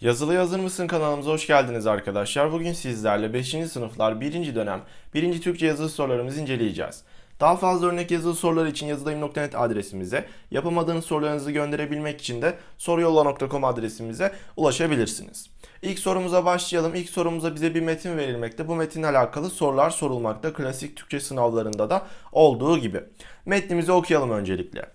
Yazılı Hazır mısın kanalımıza hoş geldiniz arkadaşlar. Bugün sizlerle 5. sınıflar 1. dönem 1. Türkçe yazılı sorularımızı inceleyeceğiz. Daha fazla örnek yazılı sorular için yazıdayım.net adresimize, yapamadığınız sorularınızı gönderebilmek için de soruyolla.com adresimize ulaşabilirsiniz. İlk sorumuza başlayalım. İlk sorumuza bize bir metin verilmekte. Bu metinle alakalı sorular sorulmakta. Klasik Türkçe sınavlarında da olduğu gibi. Metnimizi okuyalım öncelikle.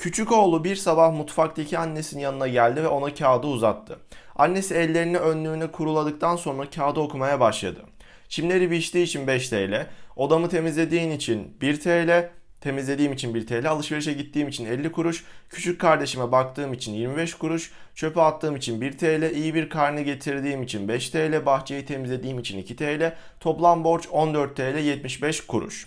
Küçük oğlu bir sabah mutfaktaki annesinin yanına geldi ve ona kağıdı uzattı. Annesi ellerini önlüğüne kuruladıktan sonra kağıdı okumaya başladı. Çimleri biçtiği için 5 TL, odamı temizlediğin için 1 TL, temizlediğim için 1 TL, alışverişe gittiğim için 50 kuruş, küçük kardeşime baktığım için 25 kuruş, çöpe attığım için 1 TL, iyi bir karne getirdiğim için 5 TL, bahçeyi temizlediğim için 2 TL, toplam borç 14 TL 75 kuruş.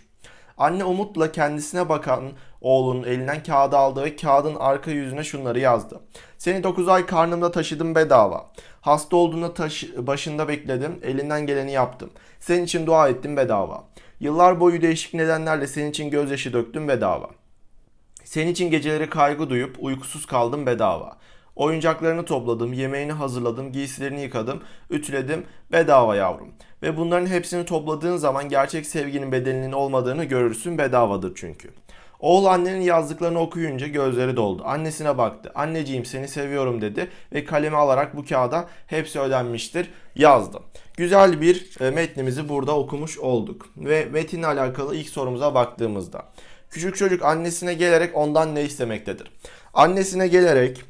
Anne umutla kendisine bakan oğlunun elinden kağıdı aldı ve kağıdın arka yüzüne şunları yazdı. Seni 9 ay karnımda taşıdım bedava. Hasta olduğunda taş başında bekledim, elinden geleni yaptım. Senin için dua ettim bedava. Yıllar boyu değişik nedenlerle senin için gözyaşı döktüm bedava. Senin için geceleri kaygı duyup uykusuz kaldım bedava. Oyuncaklarını topladım, yemeğini hazırladım, giysilerini yıkadım, ütüledim bedava yavrum. Ve bunların hepsini topladığın zaman gerçek sevginin bedelinin olmadığını görürsün bedavadır çünkü. Oğul annenin yazdıklarını okuyunca gözleri doldu. Annesine baktı. Anneciğim seni seviyorum dedi ve kalemi alarak bu kağıda hepsi ödenmiştir yazdı. Güzel bir e, metnimizi burada okumuş olduk. Ve metinle alakalı ilk sorumuza baktığımızda. Küçük çocuk annesine gelerek ondan ne istemektedir? Annesine gelerek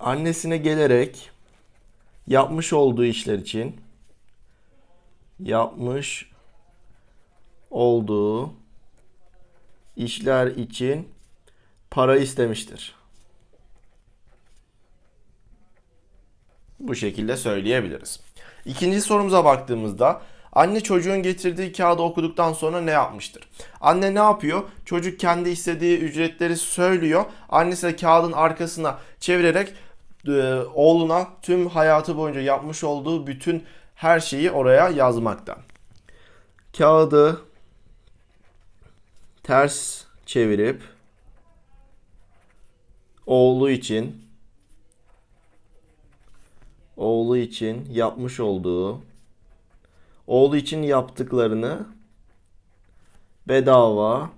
annesine gelerek yapmış olduğu işler için yapmış olduğu işler için para istemiştir. Bu şekilde söyleyebiliriz. İkinci sorumuza baktığımızda anne çocuğun getirdiği kağıdı okuduktan sonra ne yapmıştır? Anne ne yapıyor? Çocuk kendi istediği ücretleri söylüyor. Annesi de kağıdın arkasına çevirerek e, oğluna tüm hayatı boyunca yapmış olduğu bütün her şeyi oraya yazmakta. Kağıdı ters çevirip oğlu için oğlu için yapmış olduğu oğlu için yaptıklarını bedava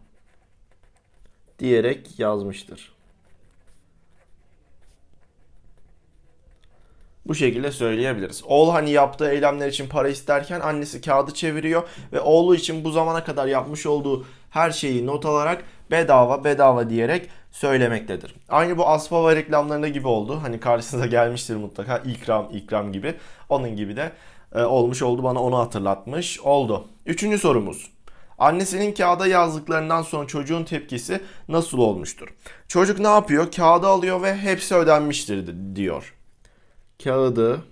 diyerek yazmıştır. Bu şekilde söyleyebiliriz. Oğlu hani yaptığı eylemler için para isterken annesi kağıdı çeviriyor ve oğlu için bu zamana kadar yapmış olduğu her şeyi not alarak bedava bedava diyerek söylemektedir. Aynı bu Aspava reklamlarında gibi oldu. Hani karşınıza gelmiştir mutlaka ikram ikram gibi. Onun gibi de e, olmuş oldu bana onu hatırlatmış oldu. Üçüncü sorumuz. Annesinin kağıda yazdıklarından sonra çocuğun tepkisi nasıl olmuştur? Çocuk ne yapıyor? Kağıdı alıyor ve hepsi ödenmiştir diyor kağıdı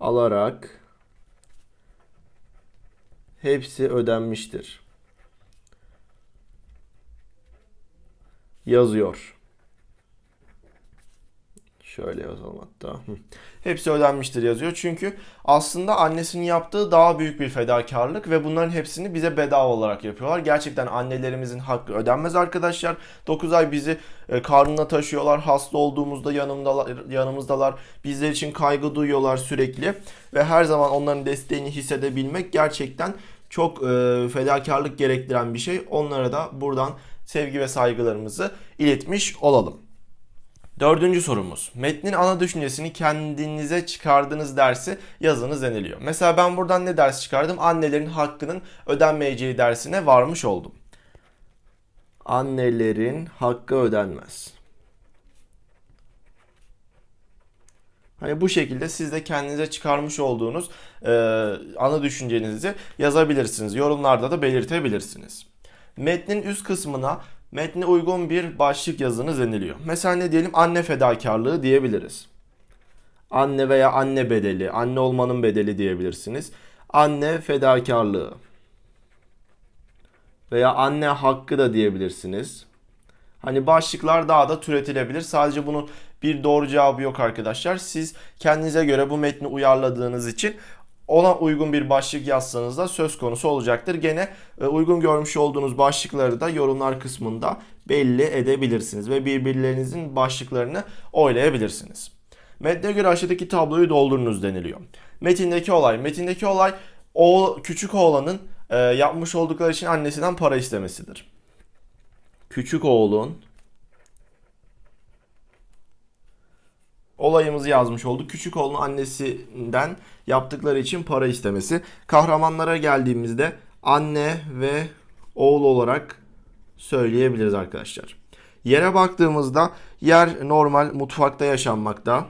alarak hepsi ödenmiştir. Yazıyor. Şöyle yazalım hatta. Hepsi ödenmiştir yazıyor. Çünkü aslında annesinin yaptığı daha büyük bir fedakarlık ve bunların hepsini bize bedava olarak yapıyorlar. Gerçekten annelerimizin hakkı ödenmez arkadaşlar. 9 ay bizi e, karnına taşıyorlar. Hasta olduğumuzda yanımdalar, yanımızdalar. Bizler için kaygı duyuyorlar sürekli ve her zaman onların desteğini hissedebilmek gerçekten çok e, fedakarlık gerektiren bir şey. Onlara da buradan sevgi ve saygılarımızı iletmiş olalım. Dördüncü sorumuz. Metnin ana düşüncesini kendinize çıkardığınız dersi yazınız deniliyor. Mesela ben buradan ne ders çıkardım? Annelerin hakkının ödenmeyeceği dersine varmış oldum. Annelerin hakkı ödenmez. Hani bu şekilde siz de kendinize çıkarmış olduğunuz e, ana düşüncenizi yazabilirsiniz. Yorumlarda da belirtebilirsiniz. Metnin üst kısmına metne uygun bir başlık yazınız deniliyor. Mesela ne diyelim? Anne fedakarlığı diyebiliriz. Anne veya anne bedeli, anne olmanın bedeli diyebilirsiniz. Anne fedakarlığı veya anne hakkı da diyebilirsiniz. Hani başlıklar daha da türetilebilir. Sadece bunun bir doğru cevabı yok arkadaşlar. Siz kendinize göre bu metni uyarladığınız için ona uygun bir başlık yazsanız da söz konusu olacaktır. Gene e, uygun görmüş olduğunuz başlıkları da yorumlar kısmında belli edebilirsiniz ve birbirlerinizin başlıklarını oylayabilirsiniz. Metne göre aşağıdaki tabloyu doldurunuz deniliyor. Metindeki olay, metindeki olay o küçük oğlanın e, yapmış oldukları için annesinden para istemesidir. Küçük oğlun olayımızı yazmış olduk. Küçük oğlun annesinden yaptıkları için para istemesi. Kahramanlara geldiğimizde anne ve oğul olarak söyleyebiliriz arkadaşlar. Yere baktığımızda yer normal mutfakta yaşanmakta.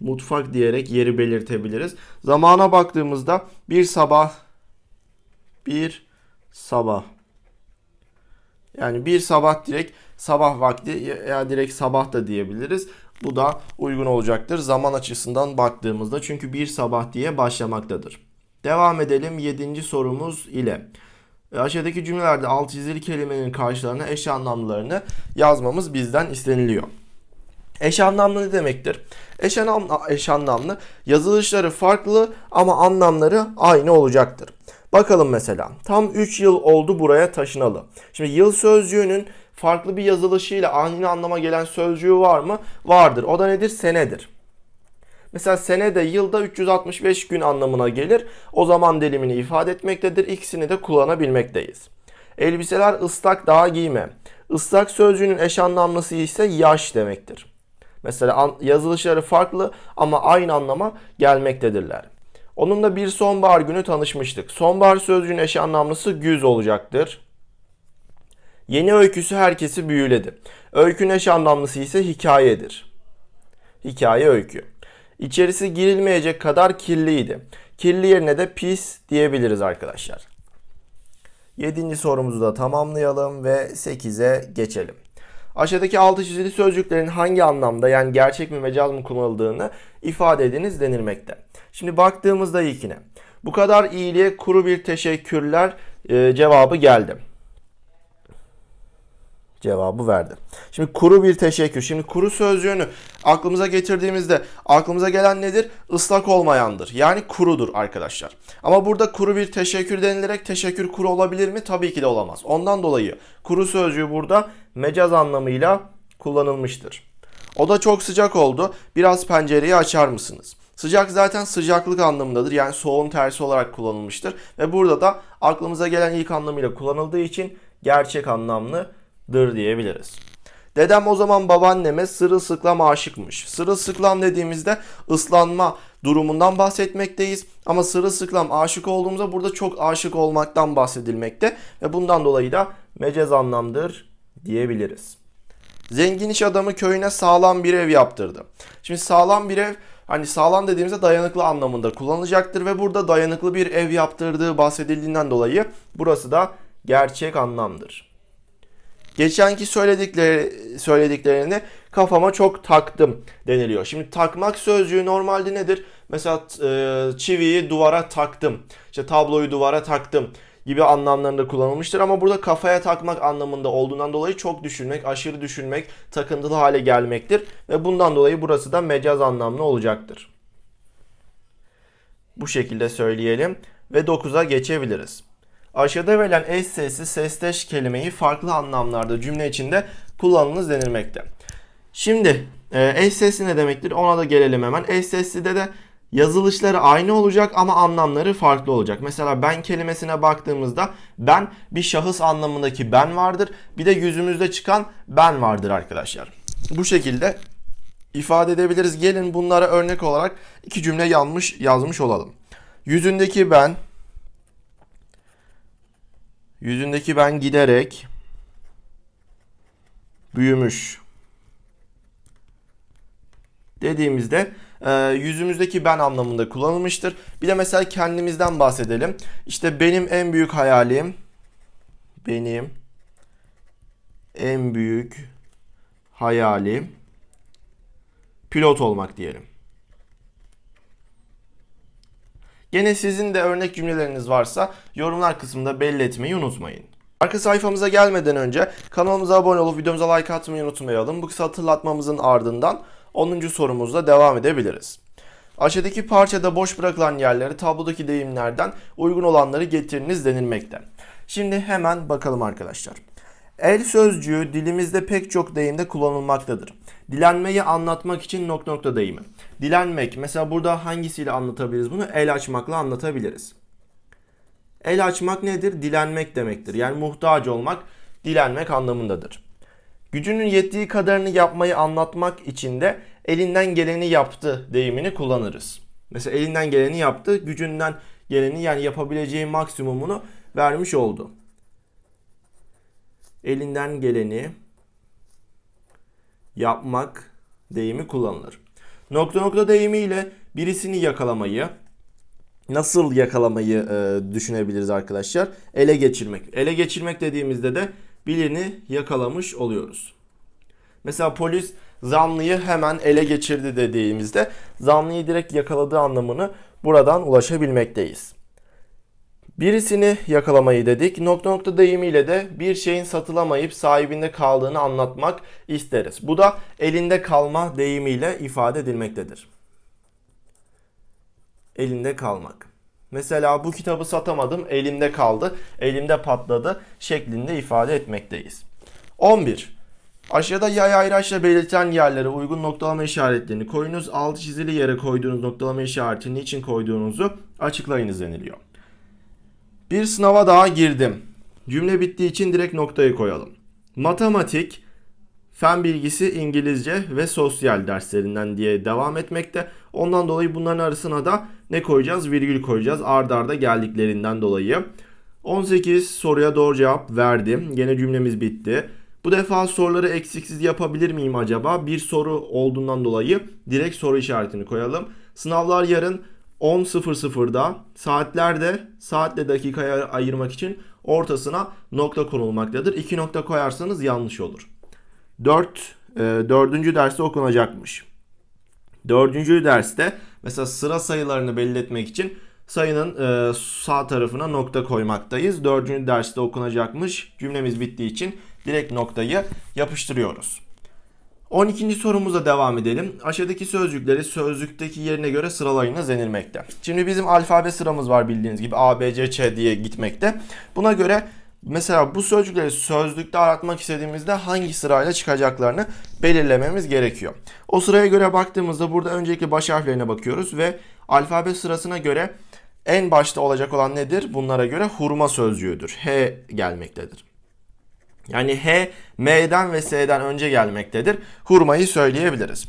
Mutfak diyerek yeri belirtebiliriz. Zamana baktığımızda bir sabah bir sabah yani bir sabah direkt sabah vakti ya direkt sabah da diyebiliriz. Bu da uygun olacaktır zaman açısından baktığımızda çünkü bir sabah diye başlamaktadır. Devam edelim 7. sorumuz ile. E, Aşağıdaki cümlelerde alt çizili kelimenin karşılarına eş anlamlarını yazmamız bizden isteniliyor. Eş anlamlı ne demektir? Eş anlamlı, eş anlamlı yazılışları farklı ama anlamları aynı olacaktır. Bakalım mesela tam 3 yıl oldu buraya taşınalı. Şimdi yıl sözcüğünün farklı bir yazılışıyla aynı anlama gelen sözcüğü var mı? Vardır. O da nedir? Senedir. Mesela sene de yılda 365 gün anlamına gelir. O zaman dilimini ifade etmektedir. İkisini de kullanabilmekteyiz. Elbiseler ıslak daha giyme. Islak sözcüğünün eş anlamlısı ise yaş demektir. Mesela yazılışları farklı ama aynı anlama gelmektedirler. Onunla bir sonbahar günü tanışmıştık. Sonbahar sözcüğünün eş anlamlısı güz olacaktır. Yeni öyküsü herkesi büyüledi. Öykünün eş anlamlısı ise hikayedir. Hikaye öykü. İçerisi girilmeyecek kadar kirliydi. Kirli yerine de pis diyebiliriz arkadaşlar. Yedinci sorumuzu da tamamlayalım ve 8'e geçelim. Aşağıdaki altı çizili sözcüklerin hangi anlamda yani gerçek mi mecaz mı kullanıldığını ifade ediniz denilmekte. Şimdi baktığımızda ilkine bu kadar iyiliğe kuru bir teşekkürler e, cevabı geldi. Cevabı verdi. Şimdi kuru bir teşekkür. Şimdi kuru sözcüğünü aklımıza getirdiğimizde aklımıza gelen nedir? Islak olmayandır. Yani kurudur arkadaşlar. Ama burada kuru bir teşekkür denilerek teşekkür kuru olabilir mi? Tabii ki de olamaz. Ondan dolayı kuru sözcüğü burada mecaz anlamıyla kullanılmıştır. O da çok sıcak oldu. Biraz pencereyi açar mısınız? Sıcak zaten sıcaklık anlamındadır. Yani soğuğun tersi olarak kullanılmıştır. Ve burada da aklımıza gelen ilk anlamıyla kullanıldığı için gerçek anlamlıdır diyebiliriz. Dedem o zaman babaanneme sırılsıklam aşıkmış. Sırılsıklam dediğimizde ıslanma durumundan bahsetmekteyiz. Ama sırılsıklam aşık olduğumuzda burada çok aşık olmaktan bahsedilmekte. Ve bundan dolayı da mecaz anlamdır diyebiliriz. Zengin iş adamı köyüne sağlam bir ev yaptırdı. Şimdi sağlam bir ev hani sağlam dediğimizde dayanıklı anlamında kullanılacaktır ve burada dayanıklı bir ev yaptırdığı bahsedildiğinden dolayı burası da gerçek anlamdır. Geçenki söyledikleri söylediklerini kafama çok taktım deniliyor. Şimdi takmak sözcüğü normalde nedir? Mesela e, çiviyi duvara taktım. İşte tabloyu duvara taktım gibi anlamlarında kullanılmıştır ama burada kafaya takmak anlamında olduğundan dolayı çok düşünmek, aşırı düşünmek, takıntılı hale gelmektir ve bundan dolayı burası da mecaz anlamlı olacaktır. Bu şekilde söyleyelim ve 9'a geçebiliriz. Aşağıda verilen eş sesli sesteş kelimeyi farklı anlamlarda cümle içinde kullanınız denilmekte. Şimdi eş sesli ne demektir ona da gelelim hemen. Eş seslide de yazılışları aynı olacak ama anlamları farklı olacak. Mesela ben kelimesine baktığımızda ben bir şahıs anlamındaki ben vardır. Bir de yüzümüzde çıkan ben vardır arkadaşlar. Bu şekilde ifade edebiliriz. Gelin bunlara örnek olarak iki cümle yanlış yazmış olalım. Yüzündeki ben Yüzündeki ben giderek büyümüş dediğimizde e, yüzümüzdeki ben anlamında kullanılmıştır. Bir de mesela kendimizden bahsedelim. İşte benim en büyük hayalim benim en büyük hayalim pilot olmak diyelim. Gene sizin de örnek cümleleriniz varsa yorumlar kısmında belli etmeyi unutmayın. Arka sayfamıza gelmeden önce kanalımıza abone olup videomuza like atmayı unutmayalım. Bu kısa hatırlatmamızın ardından 10. sorumuzla devam edebiliriz. Aşağıdaki parçada boş bırakılan yerleri tablodaki deyimlerden uygun olanları getiriniz denilmekte. Şimdi hemen bakalım arkadaşlar. El sözcüğü dilimizde pek çok deyimde kullanılmaktadır. Dilenmeyi anlatmak için nokta nokta deyimi. Dilenmek mesela burada hangisiyle anlatabiliriz bunu? El açmakla anlatabiliriz. El açmak nedir? Dilenmek demektir. Yani muhtaç olmak, dilenmek anlamındadır. Gücünün yettiği kadarını yapmayı anlatmak için de elinden geleni yaptı deyimini kullanırız. Mesela elinden geleni yaptı, gücünden geleni yani yapabileceği maksimumunu vermiş oldu. Elinden geleni yapmak deyimi kullanılır. Nokta nokta deyimiyle birisini yakalamayı, nasıl yakalamayı e, düşünebiliriz arkadaşlar? Ele geçirmek. Ele geçirmek dediğimizde de birini yakalamış oluyoruz. Mesela polis zanlıyı hemen ele geçirdi dediğimizde zanlıyı direkt yakaladığı anlamını buradan ulaşabilmekteyiz. Birisini yakalamayı dedik. Nokta nokta deyimiyle de bir şeyin satılamayıp sahibinde kaldığını anlatmak isteriz. Bu da elinde kalma deyimiyle ifade edilmektedir. Elinde kalmak. Mesela bu kitabı satamadım, elimde kaldı, elimde patladı şeklinde ifade etmekteyiz. 11. Aşağıda yay ayraçla belirtilen yerlere uygun noktalama işaretlerini koyunuz. Altı çizili yere koyduğunuz noktalama işaretini niçin koyduğunuzu açıklayınız deniliyor. Bir sınava daha girdim. Cümle bittiği için direkt noktayı koyalım. Matematik, fen bilgisi, İngilizce ve sosyal derslerinden diye devam etmekte. Ondan dolayı bunların arasına da ne koyacağız? Virgül koyacağız. Ardarda arda geldiklerinden dolayı. 18 soruya doğru cevap verdim. Gene cümlemiz bitti. Bu defa soruları eksiksiz yapabilir miyim acaba? Bir soru olduğundan dolayı direkt soru işaretini koyalım. Sınavlar yarın 10.00'da saatlerde saatle dakikaya ayırmak için ortasına nokta konulmaktadır. İki nokta koyarsanız yanlış olur. 4 e, dördüncü derste okunacakmış. Dördüncü derste mesela sıra sayılarını belli etmek için sayının e, sağ tarafına nokta koymaktayız. Dördüncü derste okunacakmış. Cümlemiz bittiği için direkt noktayı yapıştırıyoruz. 12. sorumuza devam edelim. Aşağıdaki sözcükleri sözlükteki yerine göre sıralayınız denilmekte. Şimdi bizim alfabe sıramız var bildiğiniz gibi A, B, C, Ç diye gitmekte. Buna göre mesela bu sözcükleri sözlükte aratmak istediğimizde hangi sırayla çıkacaklarını belirlememiz gerekiyor. O sıraya göre baktığımızda burada öncelikle baş harflerine bakıyoruz ve alfabe sırasına göre en başta olacak olan nedir? Bunlara göre hurma sözcüğüdür. H gelmektedir. Yani H, M'den ve S'den önce gelmektedir. Hurmayı söyleyebiliriz.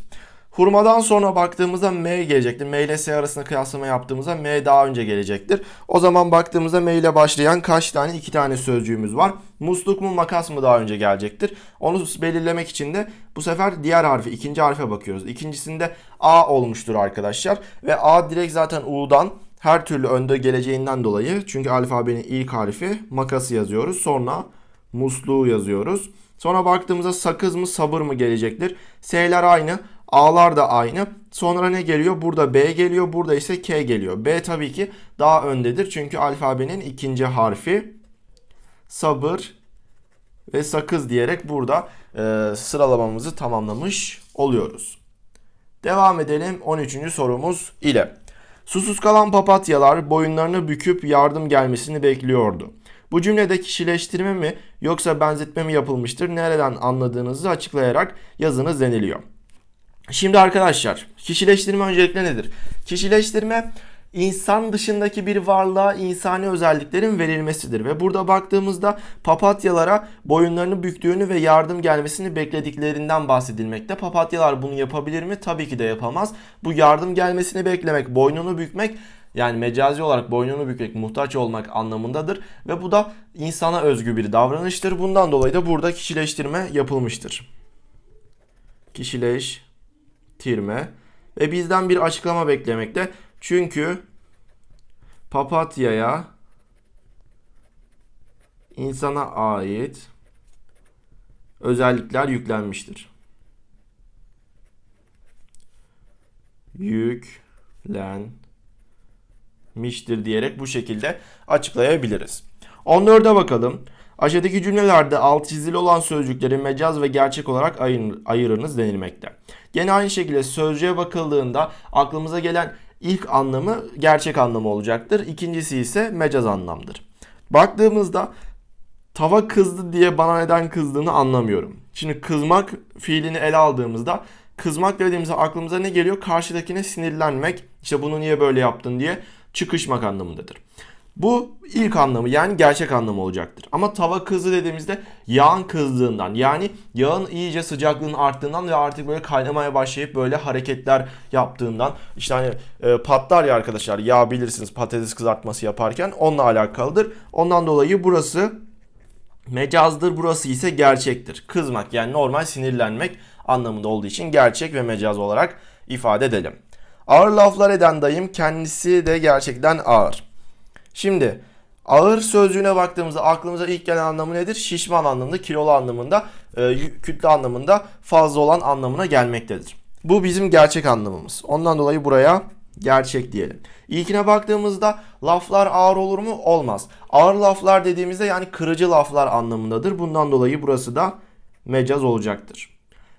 Hurmadan sonra baktığımızda M gelecektir. M ile S arasında kıyaslama yaptığımızda M daha önce gelecektir. O zaman baktığımızda M ile başlayan kaç tane? iki tane sözcüğümüz var. Musluk mu makas mı daha önce gelecektir. Onu belirlemek için de bu sefer diğer harfi, ikinci harfe bakıyoruz. İkincisinde A olmuştur arkadaşlar. Ve A direkt zaten U'dan her türlü önde geleceğinden dolayı. Çünkü alfabenin ilk harfi makası yazıyoruz. Sonra musluğu yazıyoruz. Sonra baktığımızda sakız mı sabır mı gelecektir. S'ler aynı. A'lar da aynı. Sonra ne geliyor? Burada B geliyor. Burada ise K geliyor. B tabii ki daha öndedir. Çünkü alfabenin ikinci harfi. Sabır ve sakız diyerek burada e, sıralamamızı tamamlamış oluyoruz. Devam edelim 13. sorumuz ile. Susuz kalan papatyalar boyunlarını büküp yardım gelmesini bekliyordu. Bu cümlede kişileştirme mi yoksa benzetme mi yapılmıştır? Nereden anladığınızı açıklayarak yazınız deniliyor. Şimdi arkadaşlar kişileştirme öncelikle nedir? Kişileştirme insan dışındaki bir varlığa insani özelliklerin verilmesidir. Ve burada baktığımızda papatyalara boyunlarını büktüğünü ve yardım gelmesini beklediklerinden bahsedilmekte. Papatyalar bunu yapabilir mi? Tabii ki de yapamaz. Bu yardım gelmesini beklemek, boynunu bükmek yani mecazi olarak boynunu bükmek, muhtaç olmak anlamındadır. Ve bu da insana özgü bir davranıştır. Bundan dolayı da burada kişileştirme yapılmıştır. Kişileştirme ve bizden bir açıklama beklemekte. Çünkü papatyaya insana ait özellikler yüklenmiştir. Yüklenmiştir diyerek bu şekilde açıklayabiliriz. 14'e bakalım. Aşağıdaki cümlelerde alt çizili olan sözcükleri mecaz ve gerçek olarak ayır, ayırınız denilmekte. Gene aynı şekilde sözcüğe bakıldığında aklımıza gelen ilk anlamı gerçek anlamı olacaktır. İkincisi ise mecaz anlamdır. Baktığımızda tava kızdı diye bana neden kızdığını anlamıyorum. Şimdi kızmak fiilini ele aldığımızda kızmak dediğimizde aklımıza ne geliyor? Karşıdakine sinirlenmek, işte bunu niye böyle yaptın diye çıkışmak anlamındadır. Bu ilk anlamı yani gerçek anlamı olacaktır. Ama tava kızdı dediğimizde yağın kızdığından yani yağın iyice sıcaklığının arttığından ve artık böyle kaynamaya başlayıp böyle hareketler yaptığından işte hani e, patlar ya arkadaşlar yağ bilirsiniz patates kızartması yaparken onunla alakalıdır. Ondan dolayı burası mecazdır burası ise gerçektir. Kızmak yani normal sinirlenmek anlamında olduğu için gerçek ve mecaz olarak ifade edelim. Ağır laflar eden dayım kendisi de gerçekten ağır. Şimdi ağır sözcüğüne baktığımızda aklımıza ilk gelen anlamı nedir? Şişman anlamında, kilolu anlamında, e, kütle anlamında fazla olan anlamına gelmektedir. Bu bizim gerçek anlamımız. Ondan dolayı buraya gerçek diyelim. İlkine baktığımızda laflar ağır olur mu? Olmaz. Ağır laflar dediğimizde yani kırıcı laflar anlamındadır. Bundan dolayı burası da mecaz olacaktır.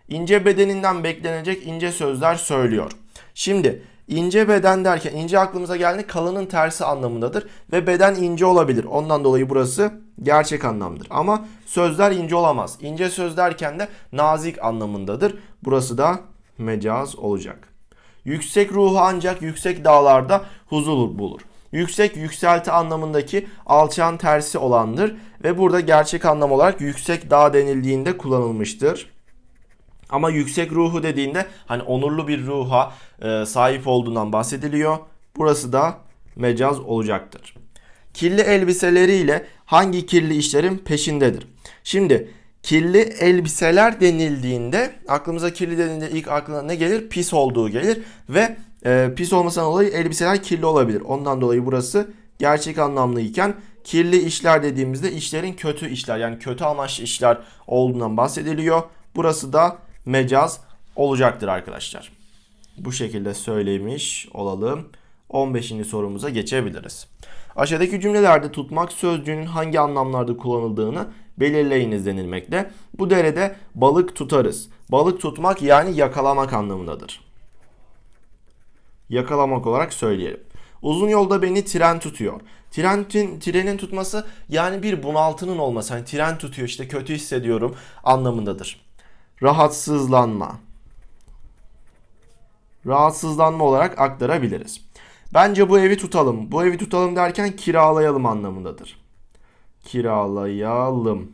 İnce bedeninden beklenecek ince sözler söylüyor. Şimdi ince beden derken ince aklımıza geldi kalının tersi anlamındadır ve beden ince olabilir. Ondan dolayı burası gerçek anlamdır. Ama sözler ince olamaz. İnce söz derken de nazik anlamındadır. Burası da mecaz olacak. Yüksek ruhu ancak yüksek dağlarda huzur bulur. Yüksek yükselti anlamındaki alçağın tersi olandır ve burada gerçek anlam olarak yüksek dağ denildiğinde kullanılmıştır. Ama yüksek ruhu dediğinde hani onurlu bir ruha e, sahip olduğundan bahsediliyor. Burası da mecaz olacaktır. Kirli elbiseleriyle hangi kirli işlerin peşindedir? Şimdi kirli elbiseler denildiğinde aklımıza kirli dediğinde ilk aklına ne gelir? Pis olduğu gelir ve e, pis olmasından dolayı elbiseler kirli olabilir. Ondan dolayı burası gerçek anlamlıyken kirli işler dediğimizde işlerin kötü işler yani kötü amaçlı işler olduğundan bahsediliyor. Burası da mecaz olacaktır arkadaşlar. Bu şekilde söylemiş olalım. 15. sorumuza geçebiliriz. Aşağıdaki cümlelerde tutmak sözcüğünün hangi anlamlarda kullanıldığını belirleyiniz denilmekte. Bu derede balık tutarız. Balık tutmak yani yakalamak anlamındadır. Yakalamak olarak söyleyelim. Uzun yolda beni tren tutuyor. Trenin, trenin tutması yani bir bunaltının olması. Hani tren tutuyor işte kötü hissediyorum anlamındadır. Rahatsızlanma. Rahatsızlanma olarak aktarabiliriz. Bence bu evi tutalım. Bu evi tutalım derken kiralayalım anlamındadır. Kiralayalım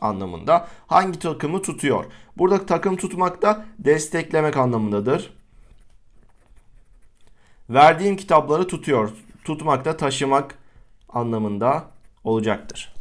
anlamında. Hangi takımı tutuyor? Burada takım tutmak da desteklemek anlamındadır. Verdiğim kitapları tutuyor. Tutmak da taşımak anlamında olacaktır.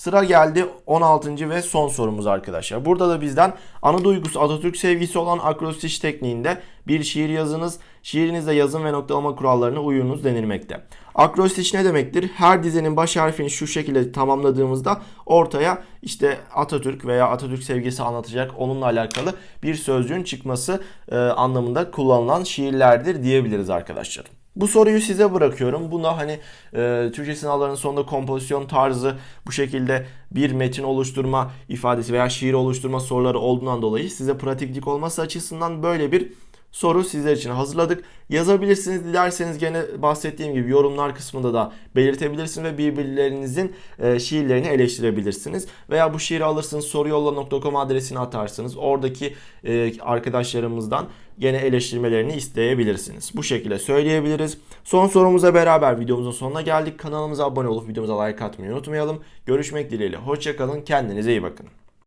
Sıra geldi 16. ve son sorumuz arkadaşlar. Burada da bizden ana duygusu Atatürk sevgisi olan akrostiş tekniğinde bir şiir yazınız. Şiirinizde yazım ve noktalama kurallarına uyunuz denilmekte. Akrostiş ne demektir? Her dizenin baş harfini şu şekilde tamamladığımızda ortaya işte Atatürk veya Atatürk sevgisi anlatacak onunla alakalı bir sözcüğün çıkması e, anlamında kullanılan şiirlerdir diyebiliriz arkadaşlar. Bu soruyu size bırakıyorum. Buna hani e, Türkçe sınavlarının sonunda kompozisyon tarzı bu şekilde bir metin oluşturma ifadesi veya şiir oluşturma soruları olduğundan dolayı size pratiklik olması açısından böyle bir soru sizler için hazırladık. Yazabilirsiniz dilerseniz gene bahsettiğim gibi yorumlar kısmında da belirtebilirsiniz ve birbirlerinizin e, şiirlerini eleştirebilirsiniz. Veya bu şiiri alırsınız soruyolla.com adresine atarsınız. Oradaki e, arkadaşlarımızdan gene eleştirmelerini isteyebilirsiniz. Bu şekilde söyleyebiliriz. Son sorumuza beraber videomuzun sonuna geldik. Kanalımıza abone olup videomuza like atmayı unutmayalım. Görüşmek dileğiyle. Hoşçakalın. Kendinize iyi bakın.